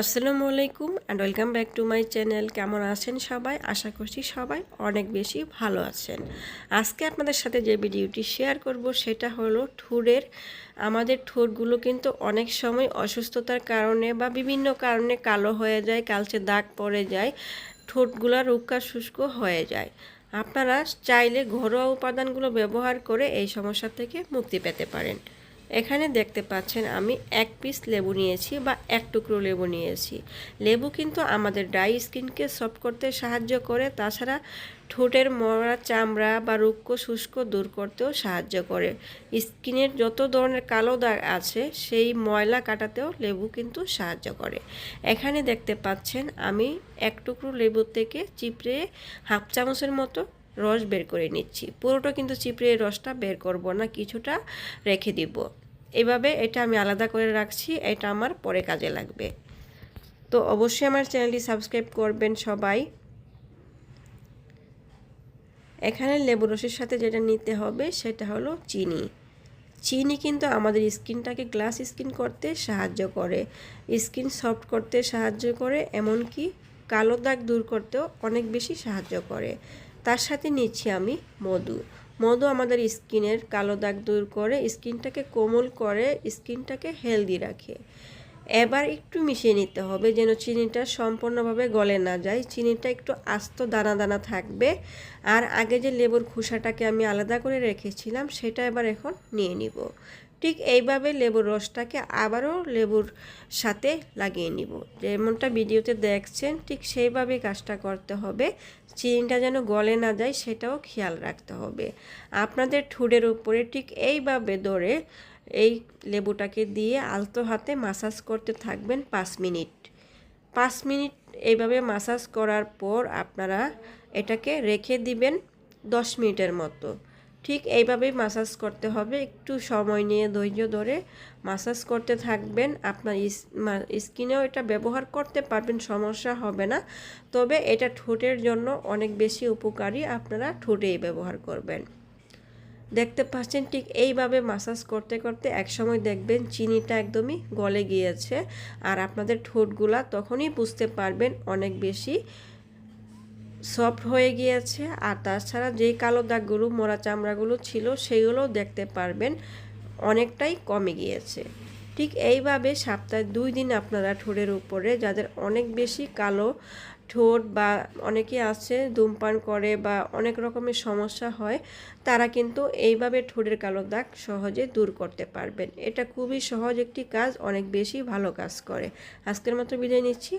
আসসালামু আলাইকুম and welcome back to my channel কেমন আছেন সবাই? আশা করছি সবাই অনেক বেশি ভালো আছেন। আজকে আপনাদের সাথে যে ভিডিওটি শেয়ার করব সেটা হলো ঠুরের আমাদের ঠোঁটগুলো কিন্তু অনেক সময় অসুস্থতার কারণে বা বিভিন্ন কারণে কালো হয়ে যায়, কালচে দাগ পড়ে যায়, ঠোঁটগুলো রুক্কা শুষ্ক হয়ে যায়। আপনারা চাইলে ঘরোয়া উপাদানগুলো ব্যবহার করে এই সমস্যা থেকে মুক্তি পেতে পারেন। এখানে দেখতে পাচ্ছেন আমি এক পিস লেবু নিয়েছি বা এক টুকরো লেবু নিয়েছি। লেবু কিন্তু আমাদের ড্রাই স্কিনকে সফট করতে সাহায্য করে, তাছাড়া ঠোঁটের মরা চামড়া বা রুক্ষ শুষ্ক দূর করতেও সাহায্য করে। স্কিনের যত ধরনের কালো দাগ আছে, সেই ময়লা কাটাতেও লেবু কিন্তু সাহায্য করে। এখানে দেখতে পাচ্ছেন আমি এক টুকরো লেবু থেকে চিপড়ে হাফ চামচের মতো রস বের করে নিচ্ছি। পুরোটা কিন্তু চিপড়ে রসটা বের করব না, কিছুটা রেখে দিব। এভাবে এটা আমি আলাদা করে রাখছি, এটা আমার পরে কাজে লাগবে। তো অবশ্যই আমার চ্যানেলটি সাবস্ক্রাইব করবেন সবাই। এখানে লেবু রসের সাথে যেটা নিতে হবে সেটা হলো চিনি। চিনি কিন্তু আমাদের স্কিনটাকে গ্লাস স্কিন করতে সাহায্য করে। স্কিন সফট করতে সাহায্য করে, এমনকি কালো দাগ দূর করতেও অনেক বেশি সাহায্য করে। তার সাথে নিচ্ছি আমি মধু। মধু আমাদের স্কিনের কালো দাগ দূর করে, স্কিনটাকে কোমল করে, স্কিনটাকে হেলদি রাখে। এবার একটু মিশিয়ে নিতে হবে যেন চিনিটা সম্পূর্ণভাবে গলে না যায়। চিনিটা একটু আস্ত দানা দানা থাকবে। আর আগে যে লেবুর খোসাটাকে আমি আলাদা করে রেখেছিলাম, সেটা এবার এখন নিয়ে নিব। ঠিক এইভাবে লেবুর রসটাকে আবারও লেবুর সাথে লাগিয়ে নিব। যেমনটা ভিডিওতে দেখছেন, ঠিক সেইভাবে কাজটা করতে হবে। চিনিটা যেন গলে না যায় সেটাও খেয়াল রাখতে হবে। আপনাদের ঠুডের উপরে ঠিক এইভাবে ধরে এই লেবুটাকে দিয়ে আলতো হাতে মাসাজ করতে থাকবেন পাঁচ মিনিট। পাঁচ মিনিট এইভাবে মাসাজ করার পর আপনারা এটাকে রেখে দিবেন দশ মিনিটের মতো। ঠিক এইভাবেই মাসাজ করতে হবে। একটু সময় নিয়ে ধৈর্য ধরে মাসাজ করতে থাকবেন। আপনার স্কিনেও এটা ব্যবহার করতে পারবেন, সমস্যা হবে না। তবে এটা ঠোঁটের জন্য অনেক বেশি উপকারী, আপনারা ঠোঁটেই ব্যবহার করবেন। দেখতে পাচ্ছেন ঠিক এইভাবে মাসাজ করতে করতে একসময় দেখবেন চিনিটা একদমই গলে গিয়েছে। আর আপনাদের ঠোঁটগুলা তখনই বুঝতে পারবেন অনেক বেশি সফট হয়ে গিয়েছে। আর তাছাড়া যেই কালো দাগগুলো, মোড়া চামড়াগুলো ছিল, সেগুলোও দেখতে পারবেন, অনেকটাই কমে গিয়েছে। ঠিক এইভাবে সপ্তাহে দুই দিন আপনারা ঠোঁটের উপরে, যাদের অনেক বেশি কালো ঠোঁট বা অনেকে আছে, ধূমপান করে বা অনেক রকমের সমস্যা হয়, তারা কিন্তু এইভাবে ঠোঁটের কালো দাগ সহজে দূর করতে পারবেন। এটা খুবই সহজ একটি কাজ, অনেক বেশি ভালো কাজ করে। আজকের মতো বিদায় নিচ্ছি।